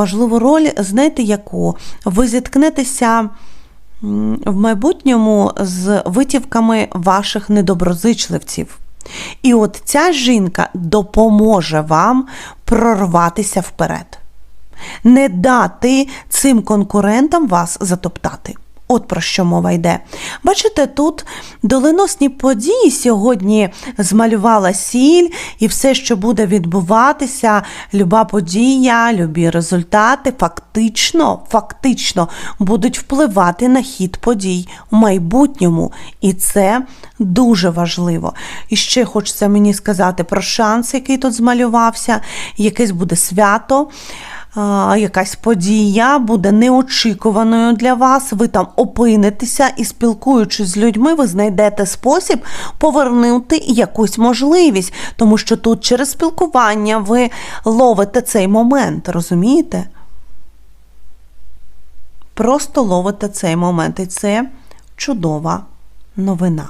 важливу роль, знаєте, яку ви зіткнетеся в майбутньому з витівками ваших недоброзичливців. І от ця жінка допоможе вам прорватися вперед, не дати цим конкурентам вас затоптати. От про що мова йде. Бачите, тут доленосні події сьогодні змалювала сіль, і все, що буде відбуватися, люба подія, любі результати, фактично, фактично будуть впливати на хід подій в майбутньому. І це дуже важливо. І ще хочеться мені сказати про шанс, який тут змалювався, якесь буде свято якась подія буде неочікуваною для вас. Ви там опинитеся і спілкуючись з людьми, ви знайдете спосіб повернути якусь можливість, тому що тут через спілкування ви ловите цей момент, розумієте? Просто ловите цей момент, і це чудова новина.